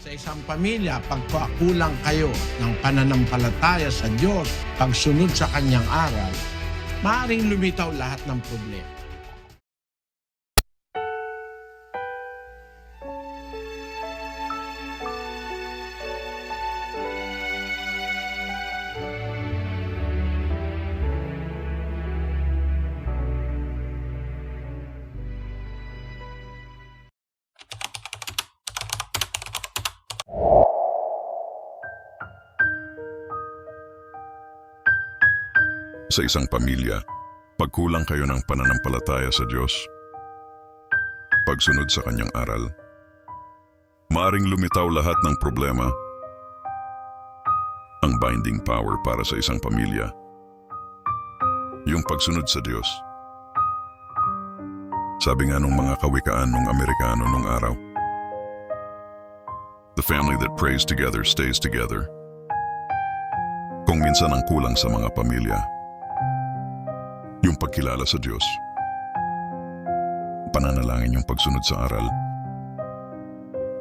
Sa isang pamilya, pagkakulang kayo ng pananampalataya sa Diyos, pagsunod sa Kanyang aral, maaaring lumitaw lahat ng problema. Sa isang pamilya, pagkulang kayo ng pananampalataya sa Diyos, pagsunod sa kanyang aral, maaring lumitaw lahat ng problema. Ang binding power para sa isang pamilya, yung pagsunod sa Diyos. Sabi nga nung mga kawikaan nung Amerikano nung araw, The family that prays together stays together. Kung minsan ang kulang sa mga pamilya, yung pagkilala sa Diyos. Pananalangin yung pagsunod sa aral.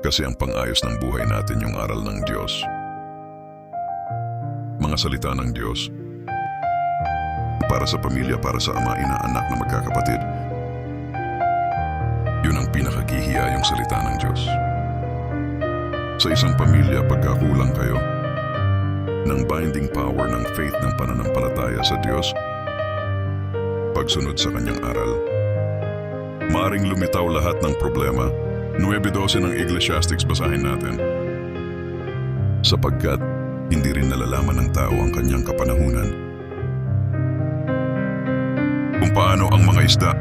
Kasi ang pang-ayos ng buhay natin yung aral ng Diyos. Mga salita ng Diyos. Para sa pamilya, para sa ama, ina, anak na magkakapatid. Yun ang pinakagihiyayong salita ng Diyos. Sa isang pamilya, pagkakulang kayo ng binding power ng faith ng pananampalataya sa Diyos, pagsunod sa kanyang aral. Maring lumitaw lahat ng problema. 9.12 ng Ecclesiastics basahin natin. Sapagkat hindi rin nalalaman ng tao ang kanyang kapanahunan. Kung paano ang mga isda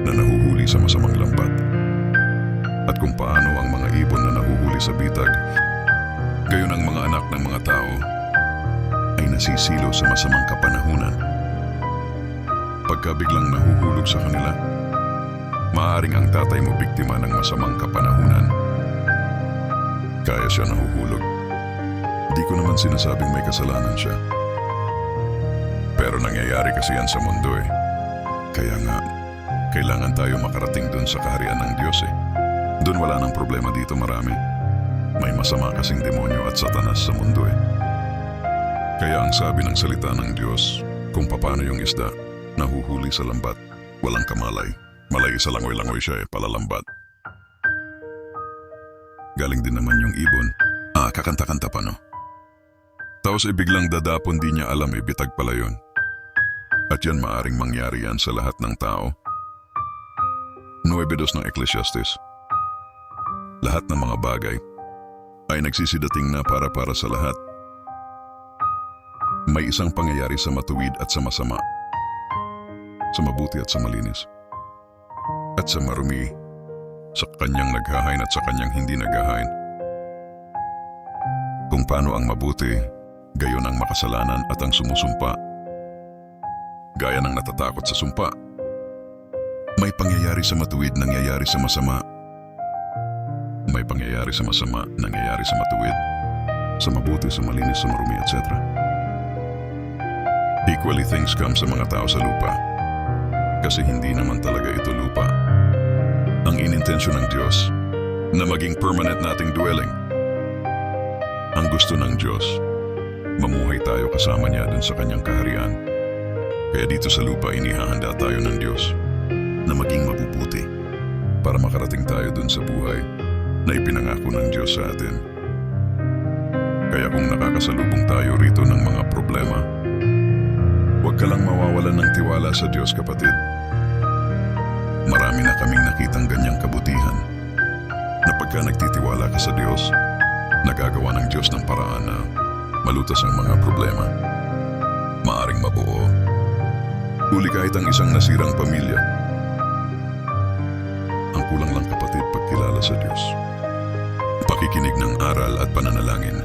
na nahuhuli sa masamang lambat. At kung paano ang mga ibon na nahuhuli sa bitag. Gayon ang mga anak ng mga tao ay nasisilo sa masamang kapanahunan pagka biglang nahuhulog sa kanila. Maaring ang tatay mo biktima ng masamang kapanahunan. Kaya siya nahuhulog. Di ko naman sinasabing may kasalanan siya. Pero nangyayari kasi yan sa mundo eh. Kaya nga, kailangan tayo makarating dun sa kaharian ng Diyos eh. Dun wala nang problema dito marami. May masama kasing demonyo at satanas sa mundo eh. Kaya ang sabi ng salita ng Diyos, kung paano yung isda, nahuhuli sa lambat, walang kamalay. Malay sa langoy-langoy siya eh, palalambat. Galing din naman yung ibon. Ah, kakanta-kanta pa no? Tapos eh biglang dadapon di niya alam eh, bitag pala yun. At yan maaring mangyari yan sa lahat ng tao. 9.2 ng Ecclesiastes. Lahat ng mga bagay ay nagsisidating na para para sa lahat. May isang pangyayari sa matuwid at sa masama sa mabuti at sa malinis. At sa marumi, sa kanyang naghahain at sa kanyang hindi naghahain. Kung paano ang mabuti, gayon ang makasalanan at ang sumusumpa. Gaya ng natatakot sa sumpa. May pangyayari sa matuwid, nangyayari sa masama. May pangyayari sa masama, nangyayari sa matuwid. Sa mabuti, sa malinis, sa marumi, etc. Equally things come sa mga tao sa lupa kasi hindi naman talaga ito lupa. Ang inintensyon ng Diyos na maging permanent nating dwelling. Ang gusto ng Diyos, mamuhay tayo kasama niya dun sa kanyang kaharian. Kaya dito sa lupa inihahanda tayo ng Diyos na maging mabubuti para makarating tayo dun sa buhay na ipinangako ng Diyos sa atin. Kaya kung nakakasalubong tayo rito ng mga problema, Huwag ka lang mawawalan ng tiwala sa Diyos kapatid. Marami na kaming nakitang ganyang kabutihan na pagka nagtitiwala ka sa Diyos, nagagawa ng Diyos ng paraan na malutas ang mga problema. Maaring mabuo. Uli kahit ang isang nasirang pamilya. Ang kulang lang kapatid pagkilala sa Diyos. Pakikinig ng aral at pananalangin.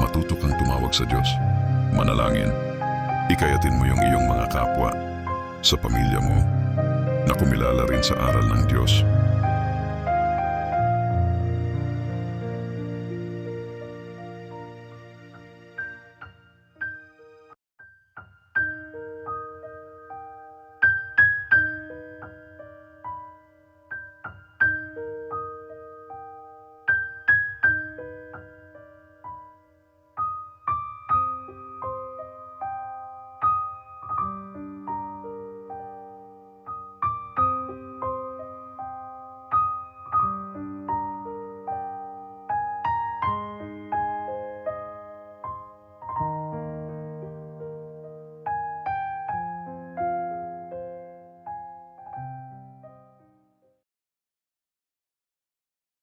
Matuto kang tumawag sa Diyos. Manalangin. Ikayatin mo yung iyong mga kapwa sa pamilya mo na kumilala rin sa aral ng Diyos